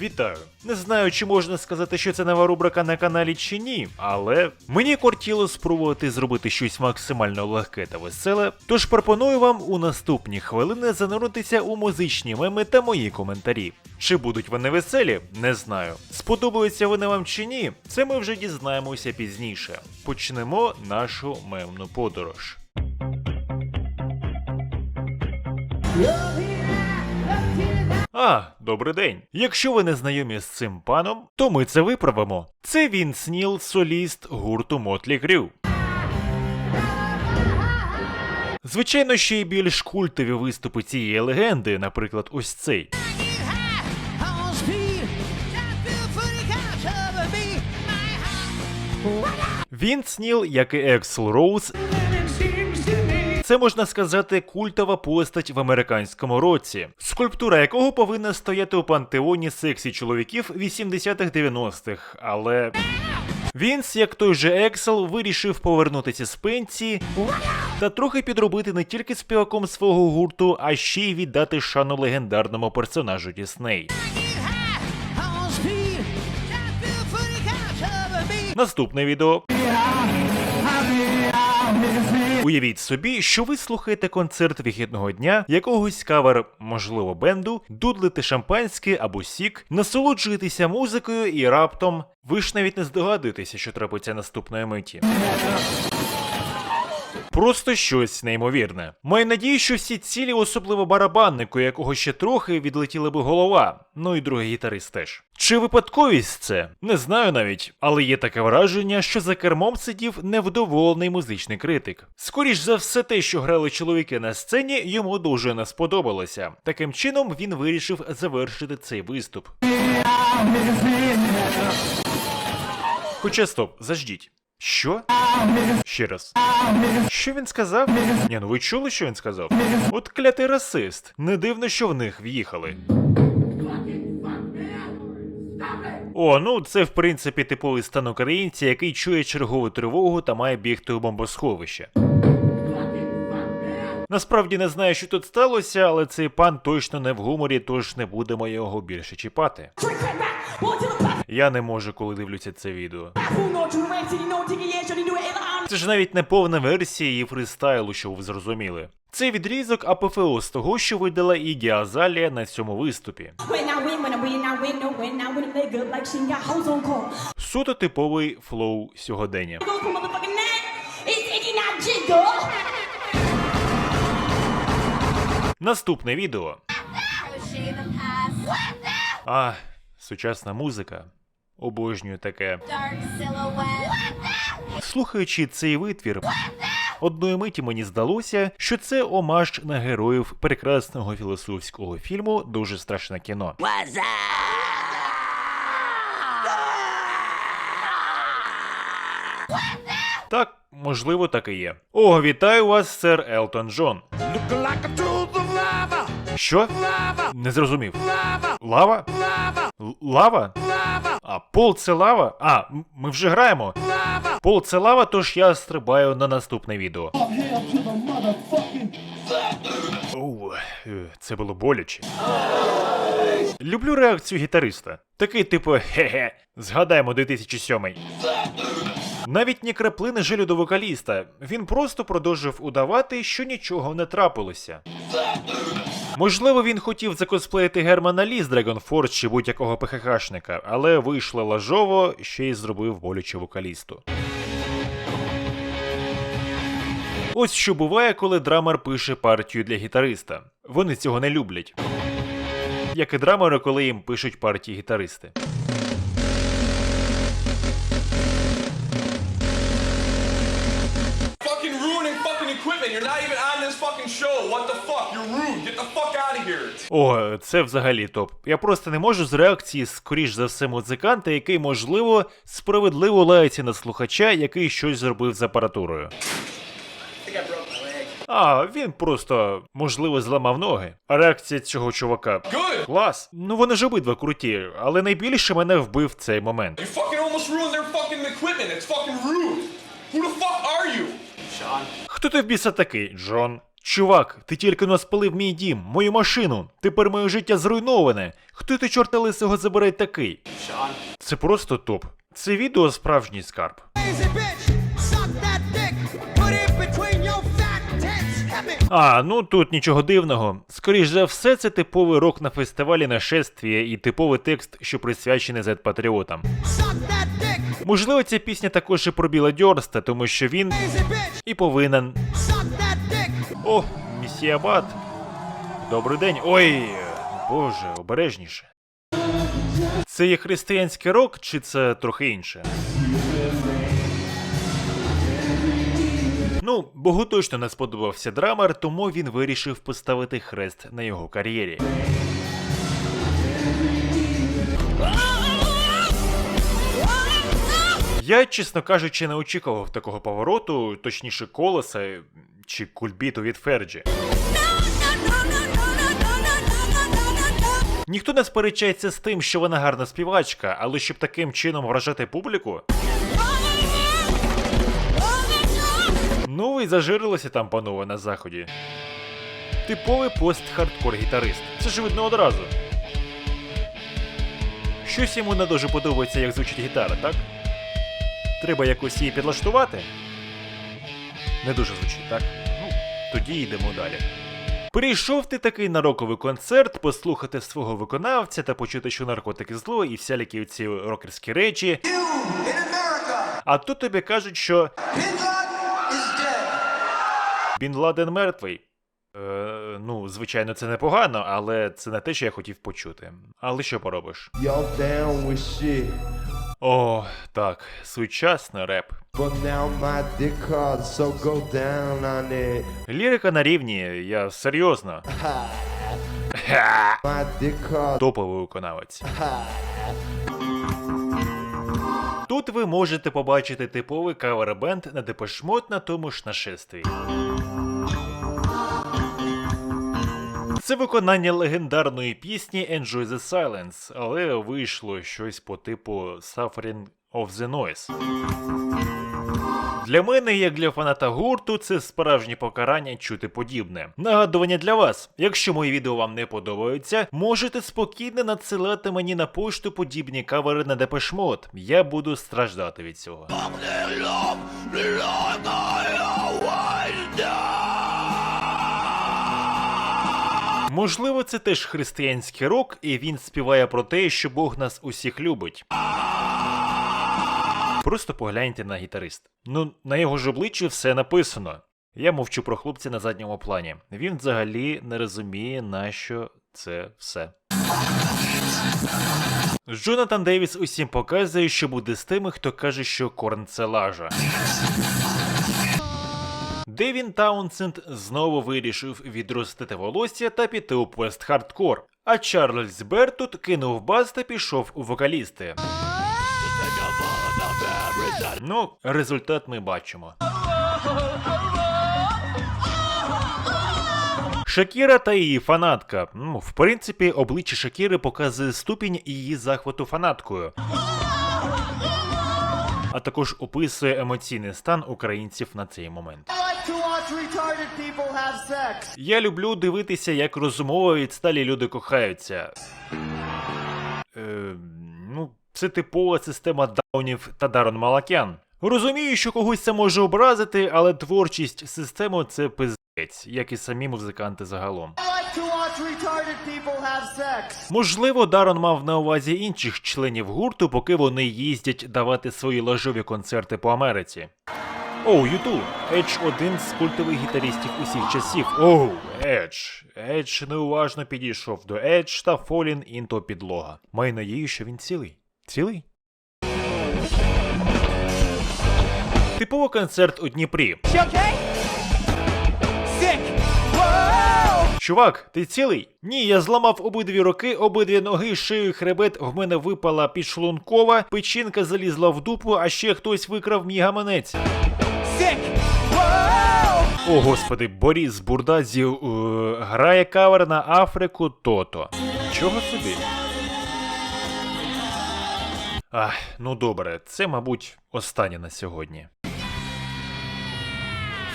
Вітаю! Не знаю, чи можна сказати, що це нова рубрика на каналі чи ні, але мені кортіло спробувати зробити щось максимально легке та веселе. Тож пропоную вам у наступні хвилини зануритися у музичні меми та мої коментарі. Чи будуть вони веселі? Не знаю. Сподобаються вони вам чи ні, це ми вже дізнаємося пізніше. Почнемо нашу мемну подорож. А, добрий день. Якщо ви не знайомі з цим паном, то ми це виправимо. Це Вінс Ніл, соліст гурту Мотлі Крю. Звичайно, ще й більш культові виступи цієї легенди, наприклад, ось цей. on speed. Got the footy couch of me. My heart. Вінс Ніл, як і Ексел Роуз, це можна сказати культова постать в американському році, скульптура якого повинна стояти у пантеоні сексі чоловіків 80-х-90-х, але. Вінс, як той же Ексел, вирішив повернутися з пенсії та трохи підробити не тільки співаком свого гурту, а ще й віддати шану легендарному персонажу Дісней. On speed. Уявіть собі, що ви слухаєте концерт вихідного дня, якогось кавер, можливо, бенду, дудлите шампанське або сік, насолоджуєтеся музикою і раптом ви ж навіть не здогадуєтеся, що трапиться наступної миті. Просто щось неймовірне. Маю надію, що всі цілі, особливо барабаннику, якого ще трохи відлетіла би голова, ну і другий гітарист теж. Чи випадковість це? Не знаю навіть, але є таке враження, що за кермом сидів невдоволений музичний критик. Скоріш за все, те, що грали чоловіки на сцені, йому дуже не сподобалося. Таким чином він вирішив завершити цей виступ. Хоча стоп, заждіть. Що? Ще раз. Що він сказав? Ні, ну ви чули, що він сказав? От клятий расист. Не дивно, що в них в'їхали. О, ну це в принципі типовий стан українця, який чує чергову тривогу та має бігти у бомбосховище. Насправді не знаю, що тут сталося, але цей пан точно не в гуморі, тож не будемо його більше чіпати. Я не можу, коли дивлюся це відео. Це ж навіть не повна версія її фристайлу, що ви зрозуміли. Це відрізок апофеоз того, що видала Ігі Азалія на цьому виступі. Суто типовий флоу сьогодення. Наступне відео. А, сучасна музика. Обожнюю таке. Слухаючи цей витвір, одної миті мені здалося, що це омаж на героїв прекрасного філософського фільму Дуже страшне кіно. Так, можливо, так і є. О, вітаю вас, сер Елтон Джон. Що? Не зрозумів. lava, Лава? Лава? А пол це лава? А, ми вже граємо. lava. Пол це лава, тож я стрибаю на наступне відео. Оу, е, це було боляче. Люблю реакцію гітариста. Такий, типу, хе-хе, згадаємо 2007. Навіть ні краплини жалю до вокаліста. Він просто продовжив удавати, що нічого не трапилося. Можливо, він хотів закосплеїти Германа Лі з Dragon Force чи будь-якого ПХХшника, але вийшло лажово, ще й зробив боляче вокалісту. Ось що буває, коли драмер пише партію для гітариста. Вони цього не люблять. Як і драмери, коли їм пишуть партії гітаристи. You're not even fucking show. What the fuck? You're rude. Get the fuck out of here. О, це взагалі топ. Я просто не можу з реакції, скоріш за все, музиканта, який, можливо, справедливо лається на слухача, який щось зробив з апаратурою. А, він просто, можливо, зламав ноги. А реакція цього чувака. Good. Клас. Ну вони ж обидва круті, але найбільше мене вбив цей момент. You fucking almost ruined their fucking equipment. It's fucking rude. Who the fuck are you? Хто ти в біса такий? Джон. Чувак, ти тільки но спалив мій дім, мою машину. Тепер моє життя зруйноване. Хто ти чорта лисого забирай такий? Це просто топ. Це відео справжній скарб. А, ну тут нічого дивного. Скоріш за все, це типовий рок на фестивалі нашествія і типовий текст, що присвячений зет-патріотам. Можливо, ця пісня також і про Біла Дьорста, тому що він і повинен. О, місія Бат. Добрий день. Ой, боже, обережніше. Це є християнський рок, чи це трохи інше? Ну, Богу точно не сподобався драмер, тому він вирішив поставити хрест на його кар'єрі. Я, чесно кажучи, не очікував такого повороту, точніше колеса чи кульбіту від Ферджі. Ніхто не сперечається з тим, що вона гарна співачка, але щоб таким чином вражати публіку. Ну ви зажирилися там, панове, на заході. Типовий пост-хардкор гітарист. Це ж видно одразу. Щось йому не дуже подобається, як звучить гітара, так? Треба якось її підлаштувати. Не дуже звучить, так? Ну, тоді йдемо далі. Прийшов ти такий на роковий концерт, послухати свого виконавця та почути, що наркотики зло і всякі ці рокерські речі. А тут тобі кажуть, що Бін Ладен мертвий. Е, ну, звичайно, це непогано, але це не те, що я хотів почути. Але що поробиш? Y'all down with shit. О, так, сучасний реп. So go down on it. Лірика на рівні, я серйозно. Топовий виконавець. Тут ви можете побачити типовий кавер-бенд на депешмот на тому ж нашестві. Це виконання легендарної пісні Enjoy the Silence, але вийшло щось по типу Suffering of the Noise. Для мене, як для фаната гурту, це справжнє покарання чути подібне. Нагадування для вас: якщо мої відео вам не подобаються, можете спокійно надсилати мені на пошту подібні кавери на депешмот. Я буду страждати від цього. Можливо, це теж християнський рок, і він співає про те, що Бог нас усіх любить. Просто погляньте на гітарист. Ну, на його ж обличчі все написано. Я мовчу про хлопця на задньому плані. Він взагалі не розуміє, на що це все. Джонатан Девіс усім показує, що буде з тими, хто каже, що Корн це лажа. Девін Таунсенд знову вирішив відростити волосся та піти у пост-хардкор. А Чарльз Бертут кинув бас та пішов у вокалісти. Ну, результат ми бачимо. Шакіра та її фанатка. Ну, в принципі, обличчя Шакіри показує ступінь її захвату фанаткою. А також описує емоційний стан українців на цей момент. Я люблю дивитися, як розумово відсталі люди кохаються. Е, ну, це типова система даунів та Дарон Малакян. Розумію, що когось це може образити, але творчість системи це пиздець, як і самі музиканти загалом. Можливо, Дарон мав на увазі інших членів гурту, поки вони їздять давати свої лажові концерти по Америці. Оу, Юту, Едж один з культових гітаристів усіх часів. Оу, Едж. Едж неуважно підійшов до Едж та Фолін інто підлога. Маю надію, що він цілий. Цілий? Типовий концерт у Дніпрі. Чувак, ти цілий? Ні, я зламав обидві руки, обидві ноги, шию, і хребет, в мене випала підшлункова, печінка залізла в дупу, а ще хтось викрав мій гаманець. О, господи, Боріс Бурдазі е, грає кавер на Африку то-то. Чого собі? Ах, ну добре, це, мабуть, останнє на сьогодні.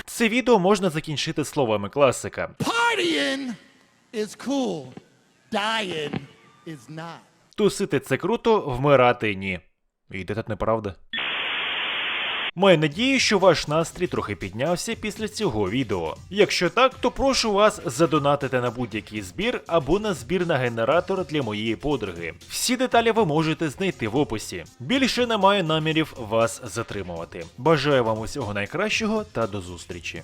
Це відео можна закінчити словами класика. Partying is cool. Dying is not. Тусити це круто, вмирати ні. І де тут неправда? Маю надію, що ваш настрій трохи піднявся після цього відео. Якщо так, то прошу вас задонатити на будь-який збір або на збір на генератор для моєї подруги. Всі деталі ви можете знайти в описі. Більше не маю намірів вас затримувати. Бажаю вам усього найкращого та до зустрічі.